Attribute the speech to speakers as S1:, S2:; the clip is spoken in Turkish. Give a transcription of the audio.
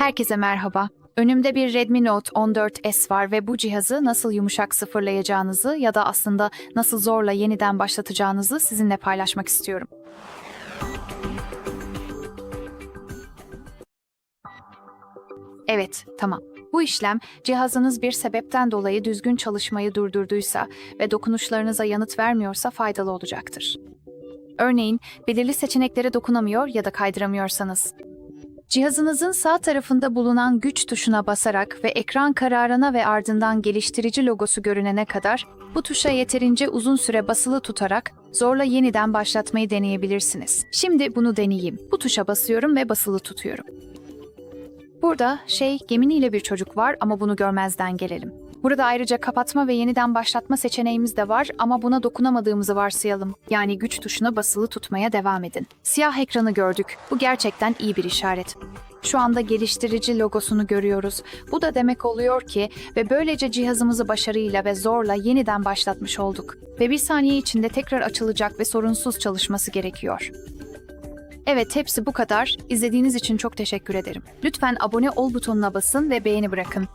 S1: Herkese merhaba. Önümde bir Redmi Note 14S var ve bu cihazı nasıl yumuşak sıfırlayacağınızı ya da aslında nasıl zorla yeniden başlatacağınızı sizinle paylaşmak istiyorum. Evet, tamam. Bu işlem cihazınız bir sebepten dolayı düzgün çalışmayı durdurduysa ve dokunuşlarınıza yanıt vermiyorsa faydalı olacaktır. Örneğin belirli seçeneklere dokunamıyor ya da kaydıramıyorsanız. Cihazınızın sağ tarafında bulunan güç tuşuna basarak ve ekran kararına ve ardından geliştirici logosu görünene kadar bu tuşa yeterince uzun süre basılı tutarak zorla yeniden başlatmayı deneyebilirsiniz. Şimdi bunu deneyeyim. Bu tuşa basıyorum ve basılı tutuyorum. Burada şey geminiyle bir çocuk var ama bunu görmezden gelelim. Burada ayrıca kapatma ve yeniden başlatma seçeneğimiz de var ama buna dokunamadığımızı varsayalım. Yani güç tuşuna basılı tutmaya devam edin. Siyah ekranı gördük. Bu gerçekten iyi bir işaret. Şu anda geliştirici logosunu görüyoruz. Bu da demek oluyor ki ve böylece cihazımızı başarıyla ve zorla yeniden başlatmış olduk. Ve bir saniye içinde tekrar açılacak ve sorunsuz çalışması gerekiyor. Evet hepsi bu kadar. İzlediğiniz için çok teşekkür ederim. Lütfen abone ol butonuna basın ve beğeni bırakın.